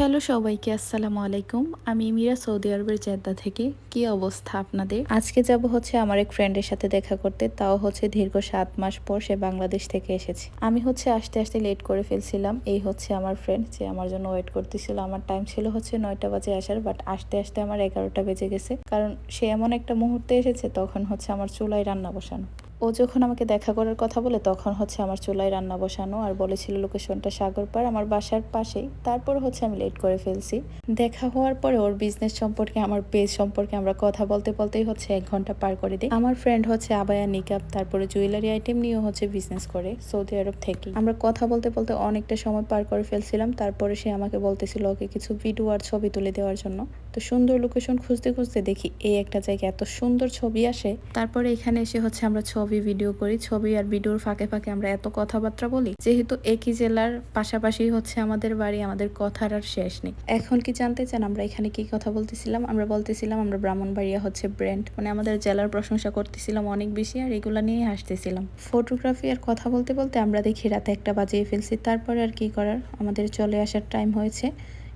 Hello সবাইকে, আসসালামু আলাইকুম। আমি মিরা সৌদি আরবের জেদ্দা থেকে। কি অবস্থা আপনাদের? আজকে যাব হচ্ছে আমার এক ফ্রেন্ডের সাথে দেখা করতে। তাও হচ্ছে দীর্ঘ সাত মাস পর সে বাংলাদেশ থেকে এসেছে। আমি হচ্ছে আসতে আসতে লেট করে ফেলছিলাম। এই হচ্ছে আমার ফ্রেন্ড যে আমার জন্য ওয়েট করতেছিল। আমার টাইম ছিল হচ্ছে নয়টা বাজে আসার বাট আসতে আসতে আমার এগারোটা বেজে গেছে। কারণ সে এমন একটা মুহূর্তে এসেছে, তখন হচ্ছে আমার চুলায় রান্না বসানো। ও যখন আমাকে দেখা করার কথা বলে তখন হচ্ছে আমার চুলায় রান্না বসানো আর বলেছিল লোকেশনটা সাগর পার আমার বাসার পাশেই। তারপর হচ্ছে আমি লেট করে ফেলছি। দেখা হওয়ার পরে ওর বিজনেস সম্পর্কে, আমার পেজ সম্পর্কে আমরা কথা বলতে বলতেই হচ্ছে এক ঘণ্টা পার করে দিই। আমার ফ্রেন্ড হচ্ছে আবায়া নিকাপ তারপরে জুয়েলারি আইটেম নিয়েও হচ্ছে বিজনেস করে সৌদি আরব থেকে আমরা কথা বলতে বলতে অনেকটা সময় পার করে ফেলছিলাম, তারপরে সে আমাকে বলতেছিল ওকে কিছু ভিডিও আর ছবি তুলে দেওয়ার জন্য। তো সুন্দর লোকেশন খুঁজতে খুঁজতে দেখি এই একটা জায়গায় এত সুন্দর ছবি আসে। তারপরে এখানে এসে হচ্ছে আমরা ছবি, ভিডিও করি। ছবি আর ভিডিওর ফাঁকে ফাঁকে আমরা এত কথাবার্তা বলি। যেহেতু একই জেলার পাশাপাশি হচ্ছে আমাদের বাড়ি, আমাদের কথার আর শেষ নেই। এখন কি জানতে চান? আমরা এখানে কি কথা বলতেছিলাম? আমরা বলতেছিলাম, আমরা ব্রাহ্মণবাড়িয়া হচ্ছে ব্র্যান্ড মানে আমাদের জেলার প্রশংসা করতেছিলাম অনেক বেশি আর এগুলা নিয়ে হাসতেছিলাম। ফটোগ্রাফি আর কথা বলতে বলতে আমরা দেখি রাতে একটা বাজিয়ে ফেলছি তারপরে আর কি করার? আমাদের চলে আসার টাইম হয়েছে।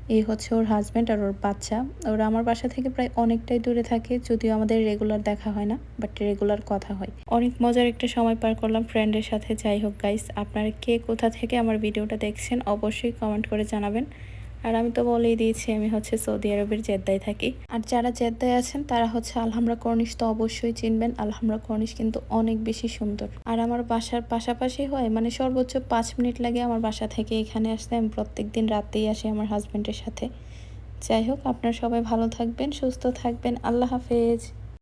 এই হচ্ছে ওর হাজব্যান্ড আর ওর বাচ্চা। ওরা আমার বাসা থেকে প্রায় অনেকটাই দূরে থাকে, যদিও আমাদের রেগুলার দেখা হয় না বাট রেগুলার কথা হয়। অনেক মজার একটা সময় পার করলাম ফ্রেন্ডের সাথে। যাই হোক গাইস আপনারা কে কোথা থেকে আমার ভিডিওটা দেখছেন, অবশ্যই কমেন্ট করে জানাবেন। আর আমি তো বলেই দিয়েছি, আমি হচ্ছে সৌদি আরবের জেদ্দায় থাকি। আর যারা জেদ্দায় আছেন, তারা হচ্ছে আলহামরা কর্নিশ তো অবশ্যই চিনবেন। আলহামরা কর্নিশ কিন্তু অনেক বেশি সুন্দর। আর আমার বাসার পাশাপাশি হয় মানে সর্বোচ্চ পাঁচ মিনিট লাগে আমার বাসা থেকে এখানে আসতে। আমি প্রত্যেক দিন রাতেই আসি আমার হাজব্যান্ডের সাথে। যাই হোক, আপনারা সবাই ভালো থাকবেন, সুস্থ থাকবেন। আল্লাহ হাফেজ।